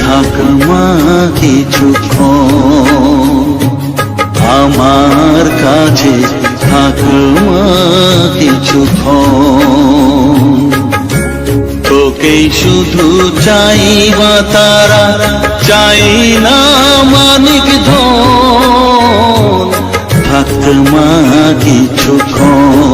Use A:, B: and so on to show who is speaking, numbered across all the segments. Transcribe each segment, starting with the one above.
A: থাকমা কিছুক্ষণ আমার কাছে থাকমা কিছুক্ষণ তোকেই শুধু চাইবা তারা, চাই না মানিক ধন। থাকমা কিছুক্ষণ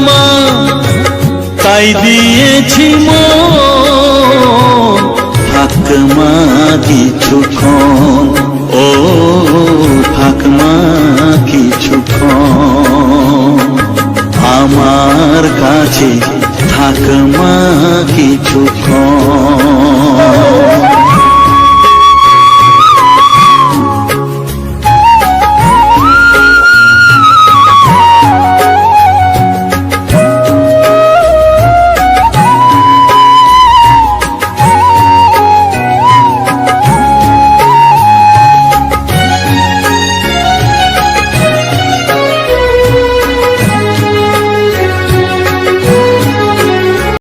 A: মা তাই দিয়েছি মন। থাকমা কিছুক্ষণ ও থাকমা কিছুক্ষণ আমার কাছে